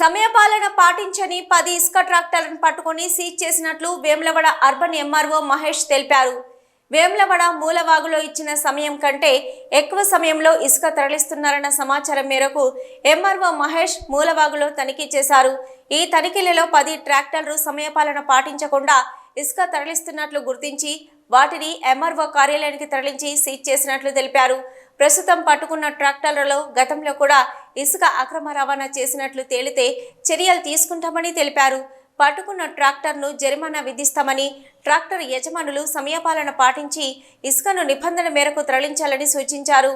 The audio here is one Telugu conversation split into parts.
సమయపాలన పాటించని పది ఇసుక ట్రాక్టర్లను పట్టుకుని సీజ్ చేసినట్లు వేములవాడ అర్బన్ ఎంఆర్ఓ మహేష్ తెలిపారు. వేములవాడ మూలవాగులో ఇచ్చిన సమయం కంటే ఎక్కువ సమయంలో ఇసుక తరలిస్తున్నారన్న సమాచారం మేరకు ఎంఆర్ఓ మహేష్ మూలవాగులో తనిఖీ చేశారు. ఈ తనిఖీలలో పది ట్రాక్టర్లు సమయపాలన పాటించకుండా ఇసుక తరలిస్తున్నట్లు గుర్తించి వాటిని ఎంఆర్ఓ కార్యాలయానికి తరలించి సీజ్ చేసినట్లు తెలిపారు. ప్రస్తుతం పట్టుకున్న ట్రాక్టర్లలో గతంలో కూడా ఇసుక అక్రమ రవాణా చేసినట్లు తేలితే చర్యలు తీసుకుంటామని తెలిపారు. పట్టుకున్న ట్రాక్టర్ను జరిమానా విధిస్తామని ట్రాక్టర్ యజమానులు సమయపాలన పాటించి ఇసుకను నిబంధన మేరకు తరలించాలని సూచించారు.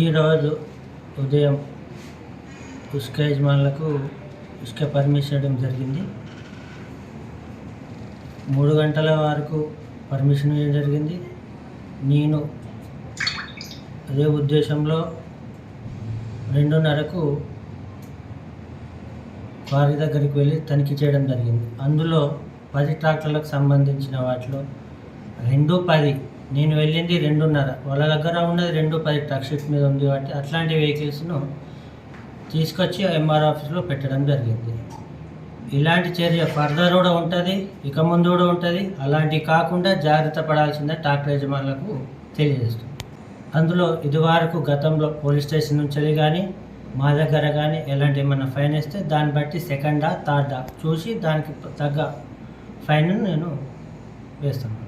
ఈరోజు ఉదయం ఇసుక యజమానులకు ఇసుక పర్మిషన్ ఇవ్వడం జరిగింది. మూడు గంటల వరకు పర్మిషన్ ఇవ్వడం జరిగింది. నేను అదే ఉద్దేశంలో రెండున్నరకు వారి దగ్గరికి వెళ్ళి తనిఖీ చేయడం జరిగింది. అందులో పది ట్రాక్టర్లకు సంబంధించిన వాటిలో రెండు పది నేను వెళ్ళింది రెండున్నర. వాళ్ళ దగ్గర ఉన్నది రెండు పది ట్రక్ షిఫ్ట్ మీద ఉంది కాబట్టి అట్లాంటి వెహికల్స్ను తీసుకొచ్చి ఎంఆర్ ఆఫీస్లో పెట్టడం జరిగింది. ఇలాంటి చర్య ఫర్దర్ కూడా ఉంటుంది ఇక ముందు కూడా ఉంటుంది. అలాంటివి కాకుండా జాగ్రత్త పడాల్సిందే ట్రాక్టర్ యజమానులకు తెలియజేస్తుంది అందులో ఇదివరకు గతంలో పోలీస్ స్టేషన్ నుంచి కానీ మా దగ్గర కానీ ఎలాంటి ఏమైనా ఫైన్ వేస్తే దాన్ని బట్టి సెకండా థర్డా చూసి దానికి తగ్గ ఫైన్ నేను వేస్తాను.